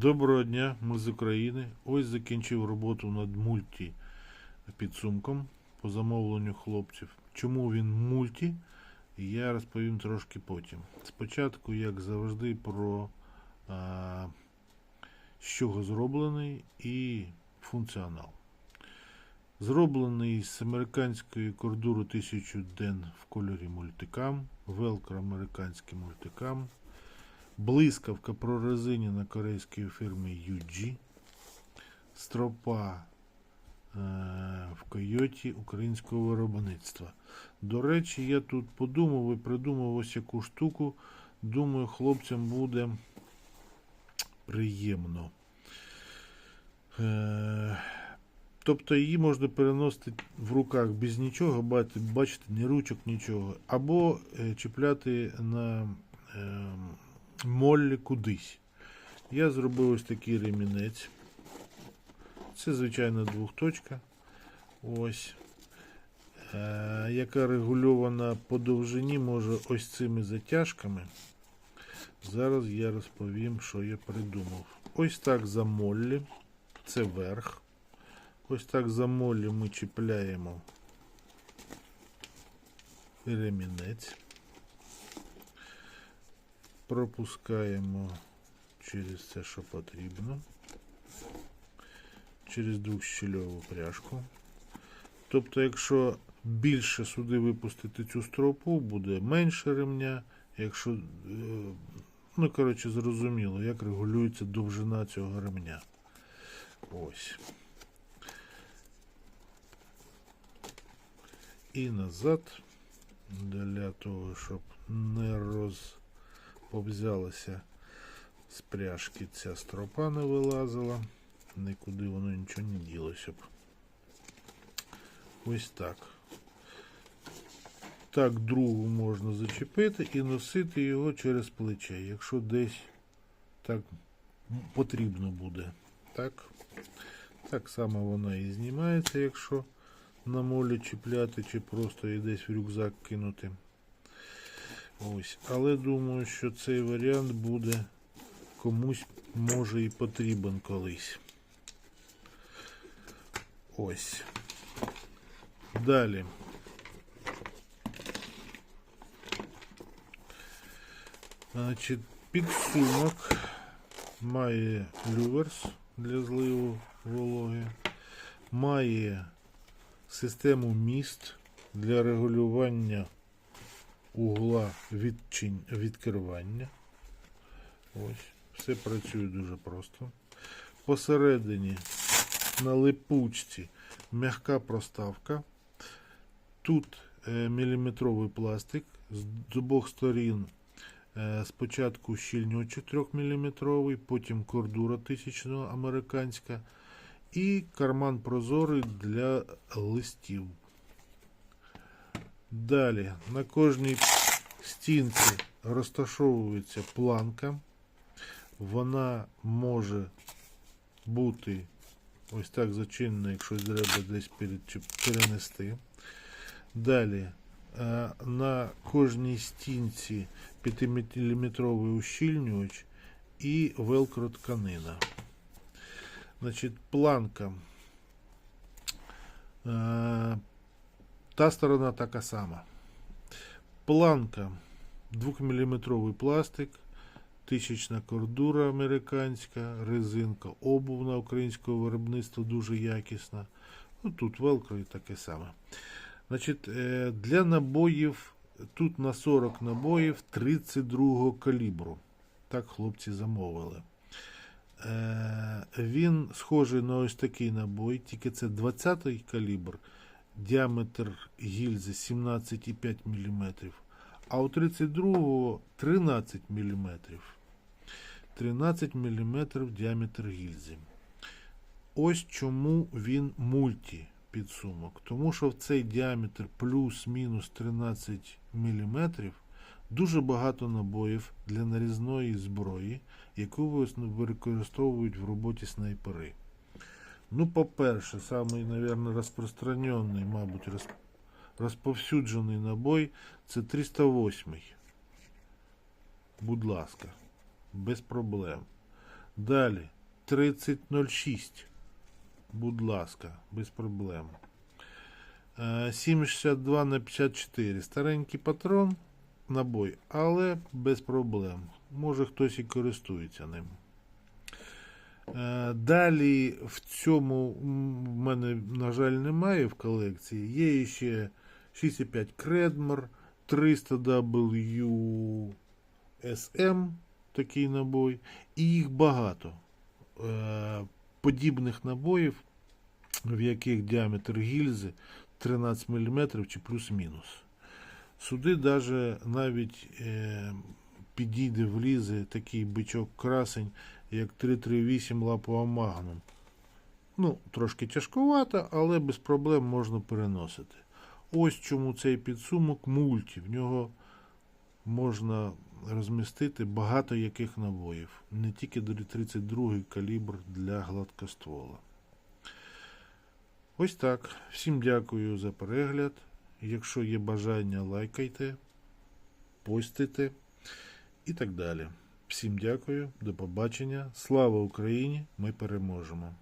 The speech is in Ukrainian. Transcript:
Доброго дня, ми з України. Ось закінчив роботу над мульті підсумком по замовленню хлопців. Чому він мульті, я розповім трошки потім. Спочатку, як завжди, про а, з чого зроблений і функціонал. Зроблений з американської кордури 1000 ден в кольорі мультикам, велкро американський мультикам, блискавка прорезинена корейської фірми UG, стропа е, в койоті українського виробництва. До речі, я тут подумав і придумав ось яку штуку. Думаю, хлопцям буде приємно. Е, Тобто її можна переносити в руках без нічого, бачите, бачите, ні ручок, нічого. Або е, чіпляти на е, моллі кудись. Я зробив ось такий ремінець. Це, звичайно, двохточка. Ось. Е, яка регульована по довжині, може, ось цими затяжками. Зараз я розповім, що я придумав. Ось так за моллі. Це верх. Ось так за моллі ми чіпляємо ремінець. Пропускаємо через це, що потрібно. Через двохщільову пряжку. Тобто, якщо більше сюди випустити цю стропу, буде менше ремня. Якщо, е, ну, коротше, зрозуміло, як регулюється довжина цього ремня. Ось. І назад, для того, щоб не розповзялася з пряжки ця стропа не вилазила, нікуди воно нічого не ділося б. Ось так. Так, другу можна зачепити і носити його через плече, якщо десь так потрібно буде. Так, так само вона і знімається, якщо на молі чіпляти, чи просто і десь в рюкзак кинути. Ось. Але думаю, що цей варіант буде комусь може і потрібен колись. Ось. Далі. Значить, підсумок має люверс для зливу вологи, має систему міст для регулювання угла відчин... відкривання. Ось, все працює дуже просто. Посередині на липучці м'яка проставка. Тут е, міліметровий пластик з обох сторін. Е, спочатку щільнючок 3 мм, потім кордура тисячного американська і карман прозорий для листів. Далі на кожній стінці розташовується планка. Вона може бути ось так зачинена, якщо треба десь перенести. Далі е, на кожній стінці 5-мм ущільнювач і велкро тканина. Значить, планка. Та сторона така сама. Планка 2-мм пластик, тисячна кордура американська, резинка, обувна українського виробництва дуже якісна. Ну, тут велкро і таке саме. Значить, е, для набоїв тут на 40 набоїв 32-го калібру. Так хлопці замовили. Е, Він схожий на ось такий набой, тільки це 20-й калібр, діаметр гільзи 17,5 мм, а у 32-го 13 мм. 13 мм діаметр гільзи. Ось чому він мульті підсумок. Тому що в цей діаметр плюс-мінус 13 мм дуже багато набоїв для нарізної зброї, яку використовують в роботі снайпери. Ну, по-перше, самий, мабуть, розпространений, мабуть, розповсюджений набой це 308. Будь ласка, без проблем. Далі 3006. Будь ласка, без проблем. Е, 7,62 на 54. Старенький патрон, набой, але без проблем. Може хтось і користується ним. Е, Далі в цьому в мене, на жаль, немає в колекції. Є ще 6,5 Кредмор, 300 WSM, такий набой, і їх багато. Е, Подібних набоїв, в яких діаметр гільзи 13 мм чи плюс-мінус. Сюди даже навіть е, підійде влізе такий бичок красень, як 338 лапова магнум. Ну, трошки тяжкувато, але без проблем можна переносити. Ось чому цей підсумок мульті. В нього можна розмістити багато яких набоїв. Не тільки 32 калібр для гладкоствола. Ось так. Всім дякую за перегляд. Якщо є бажання, лайкайте, постите і так далі. Всім дякую, до побачення. Слава Україні! Ми переможемо!